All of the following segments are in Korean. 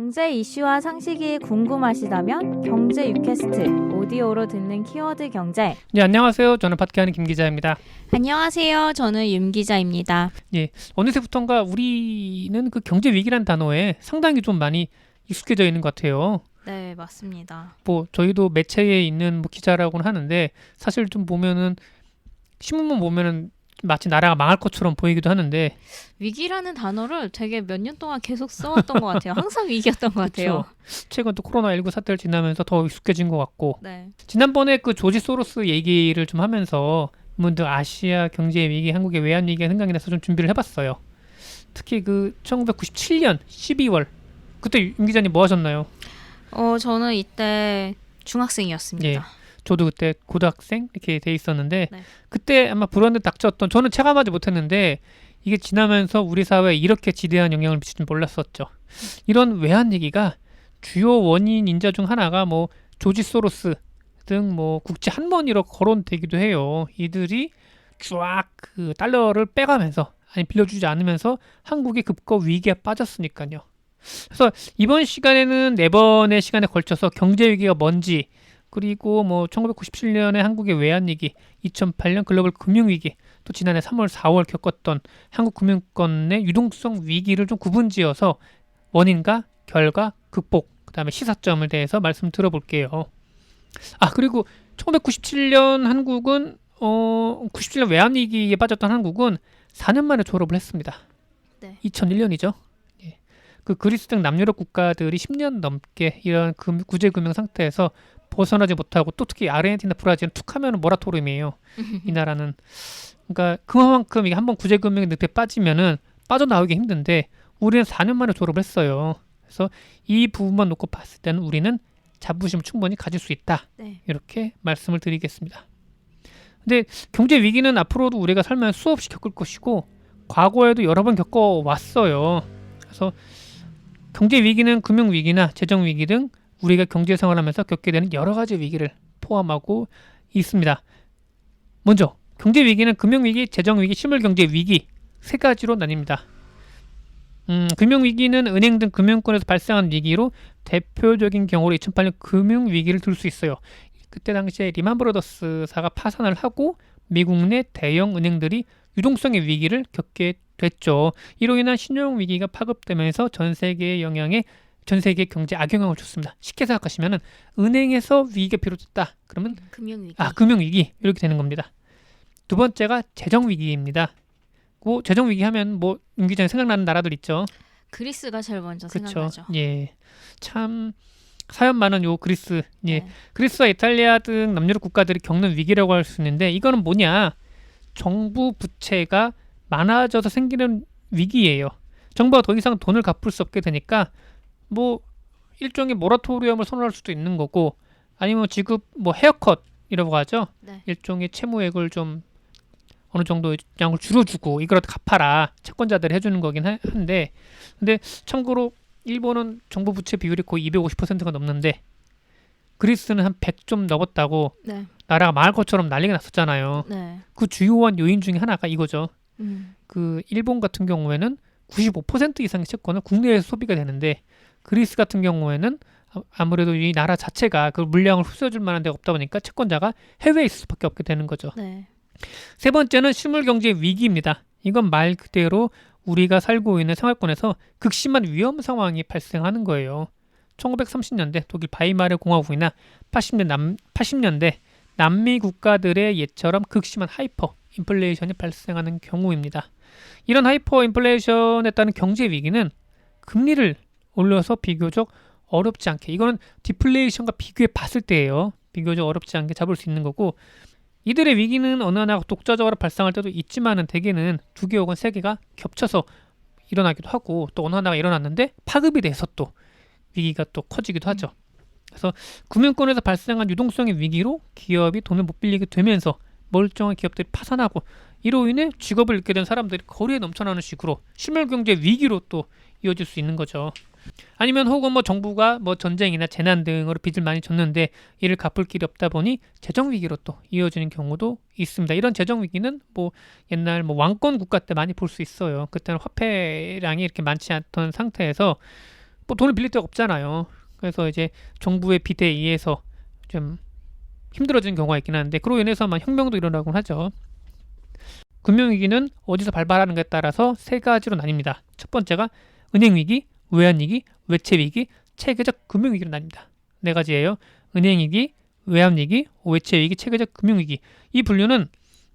경제 이슈와 상식이 궁금하시다면 경제 유캐스트 오디오로 듣는 키워드 경제. 네, 안녕하세요. 저는 팟캐하는 김 기자입니다. 안녕하세요. 저는 윤 기자입니다. 예, 어느새부턴가 우리는 그 경제 위기란 단어에 상당히 좀 많이 익숙해져 있는 것 같아요. 네, 맞습니다. 뭐 저희도 매체에 있는 뭐 기자라고는 하는데 사실 좀 보면은 신문만 보면은 마치 나라가 망할 것처럼 보이기도 하는데 위기라는 단어를 되게 몇 년 동안 계속 써왔던 것 같아요. 항상 위기였던 것 같아요. 최근 또 코로나 19 사태를 지나면서 더 익숙해진 것 같고 네. 지난번에 그 조지 소로스 얘기를 좀 하면서 문득 아시아 경제 위기, 한국의 외환 위기가 생각이 나서 좀 준비를 해봤어요. 특히 그 1997년 12월 그때 윤 기자님 뭐 하셨나요? 어, 저는 이때 중학생이었습니다. 예. 저도 그때 고등학생 이렇게 돼 있었는데 네. 그때 아마 불현듯 닥쳤던 저는 체감하지 못했는데 이게 지나면서 우리 사회에 이렇게 지대한 영향을 미칠 줄 몰랐었죠. 이런 외환 위기가 주요 원인 인자 중 하나가 뭐 조지 소로스 등 뭐 국제 한번위로 거론되기도 해요. 이들이 쫙 그 달러를 빼가면서 아니 빌려주지 않으면서 한국이 급거 위기에 빠졌으니까요. 그래서 이번 시간에는 네 번의 시간에 걸쳐서 경제 위기가 뭔지 그리고 뭐 1997년에 한국의 외환 위기, 2008년 글로벌 금융 위기, 또 지난해 3월, 4월 겪었던 한국 금융권의 유동성 위기를 좀 구분지어서 원인과 결과, 극복, 그 다음에 시사점을 대해서 말씀 들어볼게요. 아 그리고 1997년 한국은 어 97년 외환 위기에 빠졌던 한국은 4년 만에 졸업을 했습니다. 네. 2001년이죠. 예. 그 그리스 등 남유럽 국가들이 10년 넘게 이런 금, 구제 금융 상태에서 벗어나지 못하고 또 특히 아르헨티나, 브라질은 툭하면 모라토리움이에요. 이 나라는 그러니까 그만큼 이게 한번 구제 금융의 늪에 빠지면은 빠져나오기 힘든데 우리는 4년 만에 졸업을 했어요. 그래서 이 부분만 놓고 봤을 때는 우리는 자부심을 충분히 가질 수 있다. 네. 이렇게 말씀을 드리겠습니다. 근데 경제 위기는 앞으로도 우리가 살면 수없이 겪을 것이고 과거에도 여러 번 겪어 왔어요. 그래서 경제 위기는 금융 위기나 재정 위기 등 우리가 경제 생활하면서 겪게 되는 여러 가지 위기를 포함하고 있습니다. 먼저 경제 위기는 금융 위기, 재정 위기, 실물 경제 위기 세 가지로 나뉩니다. 음, 금융 위기는 은행 등 금융권에서 발생한 위기로 대표적인 경우로 2008년 금융 위기를 들 수 있어요. 그때 당시에 리만 브로더스사가 파산을 하고 미국 내 대형 은행들이 유동성의 위기를 겪게 됐죠. 이로 인한 신용 위기가 파급되면서 전 세계의 영향에 전 세계 경제 악영향을 줬습니다. 쉽게 생각하시면은 은행에서 위기가 비롯됐다. 그러면 금융 위기. 아 금융 위기 이렇게 되는 겁니다. 두 번째가 재정 위기입니다. 그 재정 위기 하면 뭐 윤기장에 생각나는 나라들 있죠. 그리스가 제일 먼저 그렇죠. 생각나죠. 예, 참 사연 많은 요 그리스. 예, 네. 그리스와 이탈리아 등 남유럽 국가들이 겪는 위기라고 할 수 있는데 이거는 뭐냐? 정부 부채가 많아져서 생기는 위기예요. 정부가 더 이상 돈을 갚을 수 없게 되니까 뭐 일종의 모라토리엄을 선언할 수도 있는 거고 아니면 지급 뭐 헤어컷이라고 하죠. 네. 일종의 채무액을 좀 어느 정도 양을 줄여주고 이거라도 갚아라 채권자들이 해주는 거긴 하- 한데 근데 참고로 일본은 정부 부채 비율이 거의 250%가 넘는데 그리스는 한 100 좀 넘었다고 네. 나라가 망할 것처럼 난리가 났었잖아요. 네. 그 주요한 요인 중에 하나가 이거죠. 음. 그 일본 같은 경우에는 95% 이상의 채권은 국내에서 소비가 되는데 그리스 같은 경우에는 아- 아무래도 이 나라 자체가 그 물량을 흡수해줄 만한 데가 없다 보니까 채권자가 해외에 있을 수밖에 없게 되는 거죠. 네. 세 번째는 실물 경제 위기입니다. 이건 말 그대로 우리가 살고 있는 생활권에서 극심한 위험 상황이 발생하는 거예요. 1930년대 독일 바이마르 공화국이나 80년 남, 80년대 남미 국가들의 예처럼 극심한 하이퍼 인플레이션이 발생하는 경우입니다. 이런 하이퍼 인플레이션에 따른 경제 위기는 금리를 올려서 비교적 어렵지 않게 이거는 디플레이션과 비교해 봤을 때예요. 비교적 어렵지 않게 잡을 수 있는 거고 이들의 위기는 어느 하나 독자적으로 발생할 때도 있지만은 대개는 두 개 혹은 세 개가 겹쳐서 일어나기도 하고 또 어느 하나가 일어났는데 파급이 돼서 또 위기가 또 커지기도 하죠. 그래서 금융권에서 발생한 유동성의 위기로 기업이 돈을 못 빌리게 되면서 멀쩡한 기업들이 파산하고 이로 인해 직업을 잃게 된 사람들이 거리에 넘쳐나는 식으로 실물 경제 위기로 또 이어질 수 있는 거죠. 아니면 혹은 뭐 정부가 뭐 전쟁이나 재난 등으로 빚을 많이 졌는데 이를 갚을 길이 없다 보니 재정 위기로 또 이어지는 경우도 있습니다. 이런 재정 위기는 뭐 옛날 뭐 왕권 국가 때 많이 볼 수 있어요. 그때는 화폐량이 이렇게 많지 않던 상태에서 뭐 돈을 빌릴 데가 없잖아요. 그래서 이제 정부의 빚에 의해서 좀 힘들어지는 경우가 있긴 한데 그로 인해서만 혁명도 일어나곤 하죠. 금융위기는 어디서 발발하는가에 따라서 세 가지로 나뉩니다. 첫 번째가 은행위기, 외환위기, 외채위기, 체계적 금융위기로 나뉩니다. 네 가지예요. 은행위기, 외환위기, 외채위기, 체계적 금융위기. 이 분류는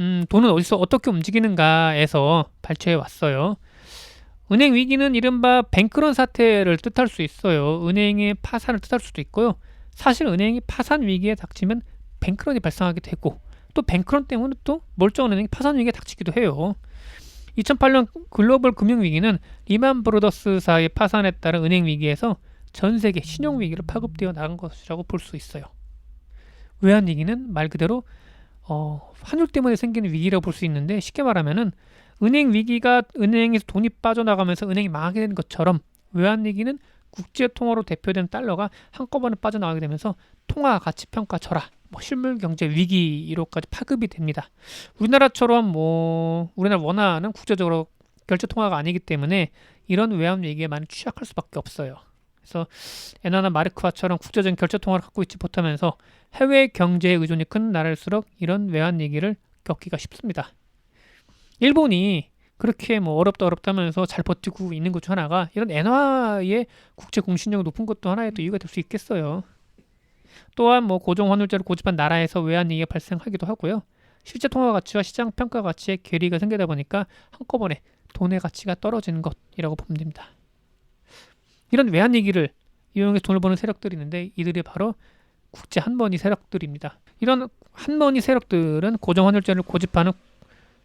음, 돈은 어디서 어떻게 움직이는가에서 발췌해 왔어요. 은행 위기는 이른바 뱅크런 사태를 뜻할 수 있어요. 은행의 파산을 뜻할 수도 있고요. 사실 은행이 파산 위기에 닥치면 뱅크런이 발생하게 되고 또 뱅크런 때문에 또 멀쩡한 은행이 파산 위기에 닥치기도 해요. 2008년 글로벌 금융 위기는 리만 브로더스사의 파산에 따른 은행 위기에서 전 세계 신용 위기로 파급되어 나간 것이라고 볼 수 있어요. 외환 위기는 말 그대로 어, 환율 때문에 생기는 위기라고 볼 수 있는데 쉽게 말하면은 은행 위기가 은행에서 돈이 빠져나가면서 은행이 망하게 되는 것처럼 외환 위기는 국제 통화로 대표된 달러가 한꺼번에 빠져나가게 되면서 통화 가치 평가 절하, 뭐 실물 경제 위기로까지 파급이 됩니다. 우리나라처럼 뭐 우리나라 원화는 국제적으로 결제 통화가 아니기 때문에 이런 외환 위기에 많이 취약할 수밖에 없어요. 그래서 엔화나 마르크화처럼 국제적인 결제 통화를 갖고 있지 못하면서 해외 경제에 의존이 큰 나라일수록 이런 외환 위기를 겪기가 쉽습니다. 일본이 그렇게 뭐 어렵다 어렵다 하면서 잘 버티고 있는 것 중 하나가 이런 엔화의 국제 공신력이 높은 것도 하나의 또 이유가 될 수 있겠어요. 또한 뭐 고정 환율제를 고집한 나라에서 외환 위기가 발생하기도 하고요. 실제 통화 가치와 시장 평가 가치의 괴리가 생기다 보니까 한꺼번에 돈의 가치가 떨어지는 것이라고 보면 됩니다. 이런 외환 위기를 이용해서 돈을 버는 세력들이 있는데 이들이 바로 국제 한번이 세력들입니다. 이런 한번이 세력들은 고정 환율제를 고집하는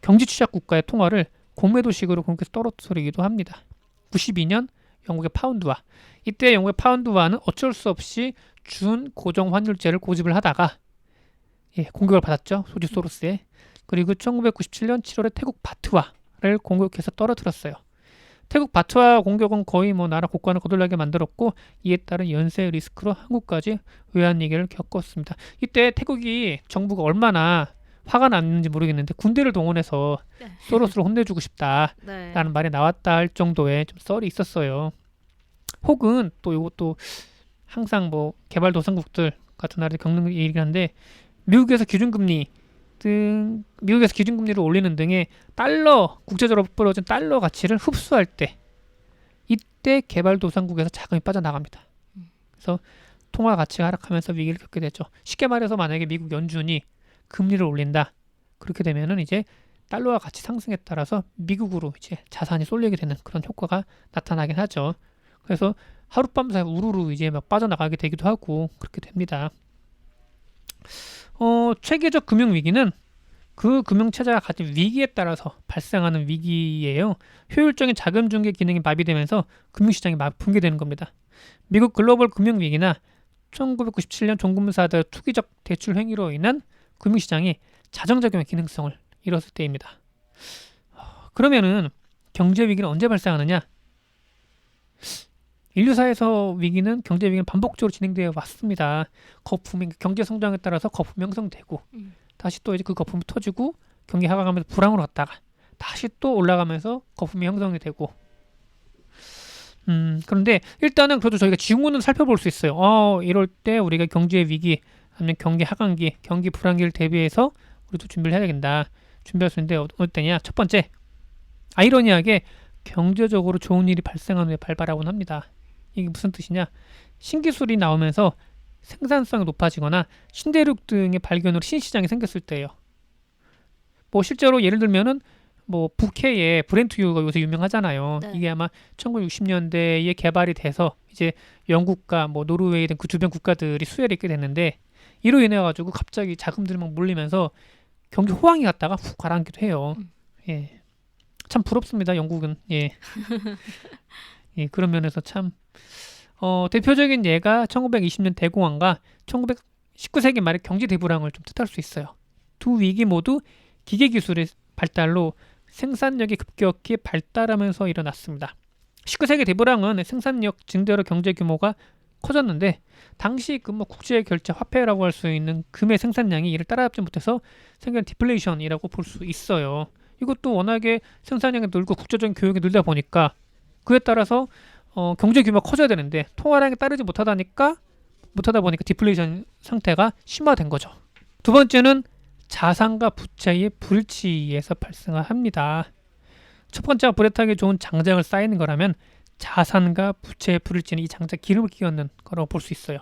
경제 취약 국가의 통화를 공매도식으로 공격해서 떨어뜨리기도 합니다. 92년 영국의 파운드화 이때 영국의 파운드화는 어쩔 수 없이 준 고정 환율제를 고집을 하다가 예, 공격을 받았죠. 소지 소로스에. 그리고 1997년 7월에 태국 바트화를 공격해서 떨어뜨렸어요. 태국 바트화 공격은 거의 뭐 나라 국가를 거들나게 만들었고 이에 따른 연쇄 리스크로 한국까지 외환 위기를 겪었습니다. 이때 태국이 정부가 얼마나 화가 났는지 모르겠는데 군대를 동원해서 네. 소로스를 혼내주고 싶다라는 네. 말이 나왔다 할 정도의 좀 썰이 있었어요. 혹은 또 이것도 항상 뭐 개발도상국들 같은 나라들이 겪는 일이긴 한데 미국에서 기준금리 등 미국에서 기준금리를 올리는 등의 달러 국제적으로 벌어진 달러 가치를 흡수할 때 이때 개발도상국에서 자금이 빠져나갑니다. 그래서 통화 가치가 하락하면서 위기를 겪게 되죠. 쉽게 말해서 만약에 미국 연준이 금리를 올린다 그렇게 되면은 이제 달러와 가치 상승에 따라서 미국으로 이제 자산이 쏠리게 되는 그런 효과가 나타나긴 하죠. 그래서 하룻밤 사이 우르르 이제 막 빠져나가게 되기도 하고 그렇게 됩니다. 어, 체계적 금융 위기는 그 금융 체제가 가진 위기에 따라서 발생하는 위기예요. 효율적인 자금 중개 기능이 마비되면서 금융 시장이 막 붕괴되는 겁니다. 미국 글로벌 금융 위기나 1997년 종금사들 투기적 대출 행위로 인한 금융 시장이 자정작용의 기능성을 잃었을 때입니다. 어, 그러면은 경제 위기는 언제 발생하느냐? 인류사에서 위기는 경제 위기는 반복적으로 진행되어 왔습니다. 거품이 경제 성장에 따라서 거품이 형성되고 음. 다시 또 이제 그 거품이 터지고 경기 하강하면서 불황으로 갔다가 다시 또 올라가면서 거품이 형성이 되고 음 그런데 일단은 그래도 저희가 징후는 살펴볼 수 있어요. 어 이럴 때 우리가 경제 위기 아니면 경기 하강기, 경기 불황기를 대비해서 우리도 준비를 해야 된다. 준비할 수 있는데 어- 어떨 때냐? 첫 번째 아이러니하게 경제적으로 좋은 일이 발생한 후에 발발하곤 합니다. 이게 무슨 뜻이냐? 신기술이 나오면서 생산성이 높아지거나 신대륙 등의 발견으로 신시장이 생겼을 때예요. 뭐 실제로 예를 들면은 뭐 북해의 브렌트유가 요새 유명하잖아요. 네. 이게 아마 1960년대에 개발이 돼서 이제 영국과 뭐 노르웨이 등 그 주변 국가들이 수혜를 입게 됐는데 이로 인해 가지고 갑자기 자금들이 막 몰리면서 경기 호황이 갔다가 훅 가라앉기도 해요. 음. 예. 참 부럽습니다. 영국은. 예. 예, 그런 면에서 참 어, 대표적인 예가 1920년 대공황과 1919세기 말의 경제 대불황을 좀 뜻할 수 있어요. 두 위기 모두 기계 기술의 발달로 생산력이 급격히 발달하면서 일어났습니다. 19세기 대불황은 생산력 증대로 경제 규모가 커졌는데 당시 그 뭐 국제 결제 화폐라고 할 수 있는 금의 생산량이 이를 따라잡지 못해서 생긴 디플레이션이라고 볼 수 있어요. 이것도 워낙에 생산량이 늘고 국제적인 교역이 늘다 보니까 그에 따라서 어, 경제 규모가 커져야 되는데 통화량이 따르지 못하다니까 못하다 보니까 디플레이션 상태가 심화된 거죠. 두 번째는 자산과 부채의 불치에서 발생합니다. 첫 번째가 불에타기 좋은 장작을 쌓이는 거라면 자산과 부채의 불일치는 이 장작 기름을 끼얹는 거라고 볼 수 있어요.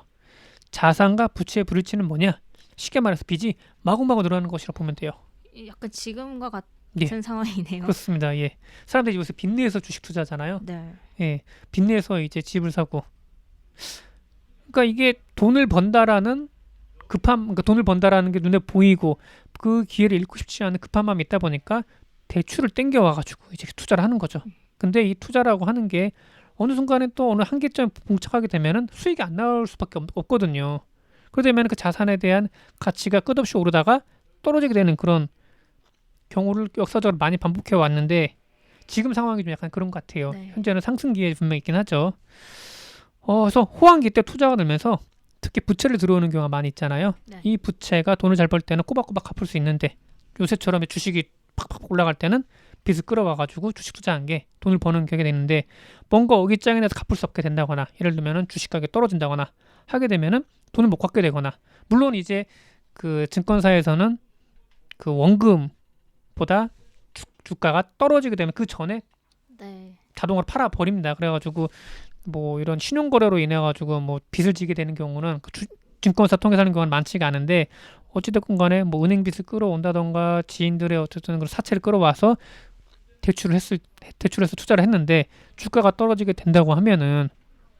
자산과 부채의 불일치는 뭐냐? 쉽게 말해서 빚이 마구마구 늘어나는 것이라 보면 돼요. 약간 지금과 같은 예. 상황이네요. 그렇습니다. 예. 사람들이 요새 빚내서 주식 투자잖아요. 네. 예. 빚내서 이제 집을 사고. 그러니까 이게 돈을 번다라는 급함, 그러니까 돈을 번다라는 게 눈에 보이고 그 기회를 잃고 싶지 않은 급한 마음이 있다 보니까 대출을 땡겨 와가지고 이제 투자를 하는 거죠. 근데 이 투자라고 하는 게 어느 순간에 또 어느 한계점에 봉착하게 되면은 수익이 안 나올 수밖에 없, 없거든요. 그러다 보면 그 자산에 대한 가치가 끝없이 오르다가 떨어지게 되는 그런 경우를 역사적으로 많이 반복해 왔는데 지금 상황이 좀 약간 그런 것 같아요. 네. 현재는 상승기에 분명히 있긴 하죠. 어, 그래서 호황기 때 투자가 늘면서 특히 부채를 들어오는 경우가 많이 있잖아요. 네. 이 부채가 돈을 잘 벌 때는 꼬박꼬박 갚을 수 있는데 요새처럼 주식이 팍팍 올라갈 때는 빚을 끌어와가지고 주식 투자한 게 돈을 버는 격이 되는데 뭔가 어깃장이 나서 갚을 수 없게 된다거나 예를 들면은 주식 가격이 떨어진다거나 하게 되면은 돈을 못 갚게 되거나 물론 이제 그 증권사에서는 그 원금 보다 주, 주가가 떨어지게 되면 그 전에 네. 자동으로 팔아 버립니다. 그래가지고 뭐 이런 신용 거래로 인해 가지고 뭐 빚을 지게 되는 경우는 그 주- 증권사 통해서 하는 경우는 많지가 않은데 어찌됐건 간에 뭐 은행 빚을 끌어온다던가 지인들의 어쨌든 그런 사채를 끌어와서 대출을 했을 대출해서 투자를 했는데 주가가 떨어지게 된다고 하면은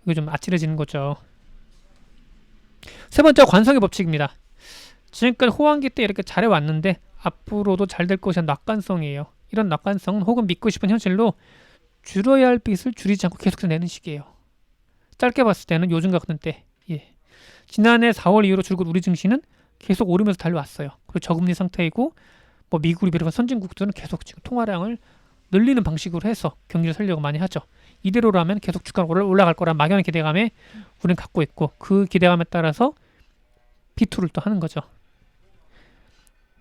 이게 좀 아찔해지는 거죠. 세 번째 관성의 법칙입니다. 지금까지 호황기 때 이렇게 잘해 왔는데 앞으로도 잘 될 것이 낙관성이에요. 이런 낙관성은 혹은 믿고 싶은 현실로 줄여야 할 빚을 줄이지 않고 계속 내는 시기예요. 짧게 봤을 때는 요즘 같은 때, 예. 지난해 4월 이후로 줄곧 우리 증시는 계속 오르면서 달려왔어요. 그리고 저금리 상태이고, 뭐 미국을 비롯한 선진국들은 계속 지금 통화량을 늘리는 방식으로 해서 경기를 살려고 많이 하죠. 이대로라면 계속 주가가 올라- 올라갈 거란 막연한 기대감에 우리는 갖고 있고, 그 기대감에 따라서 비투를 또 하는 거죠.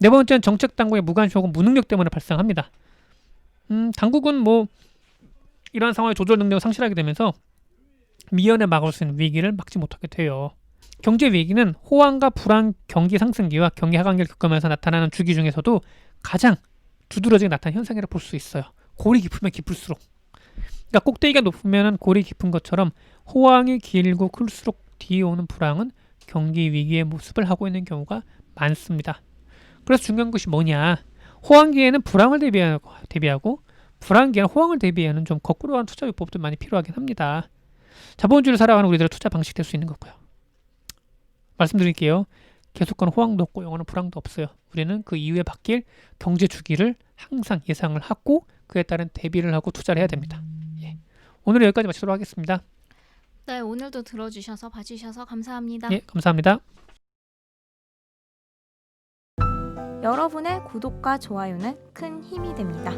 네 번째는 정책 당국의 무관심 혹은 무능력 때문에 발생합니다. 음, 당국은 뭐 이러한 상황의 조절 능력을 상실하게 되면서 미연에 막을 수 있는 위기를 막지 못하게 돼요. 경제 위기는 호황과 불안 경기 상승기와 경기 하강기를 겪으면서 나타나는 주기 중에서도 가장 두드러지게 나타나는 현상이라 볼 수 있어요. 골이 깊으면 깊을수록. 그러니까 꼭대기가 높으면 골이 깊은 것처럼 호황이 길고 클수록 뒤에 오는 불황은 경기 위기의 모습을 하고 있는 경우가 많습니다. 그래서 중요한 것이 뭐냐? 호황기에는 불황을 대비하고, 대비하고 불황기에는 호황을 대비하는 좀 거꾸로 한 투자 요법도 많이 필요하긴 합니다. 자본주의를 살아가는 우리들의 투자 방식 될 수 있는 거고요. 말씀드릴게요. 계속하는 호황도 없고 영원한 불황도 없어요. 우리는 그 이후에 바뀔 경제 주기를 항상 예상을 하고 그에 따른 대비를 하고 투자를 해야 됩니다. 예. 오늘 여기까지 마치도록 하겠습니다. 네, 오늘도 들어주셔서 봐주셔서 감사합니다. 예, 감사합니다. 여러분의 구독과 좋아요는 큰 힘이 됩니다.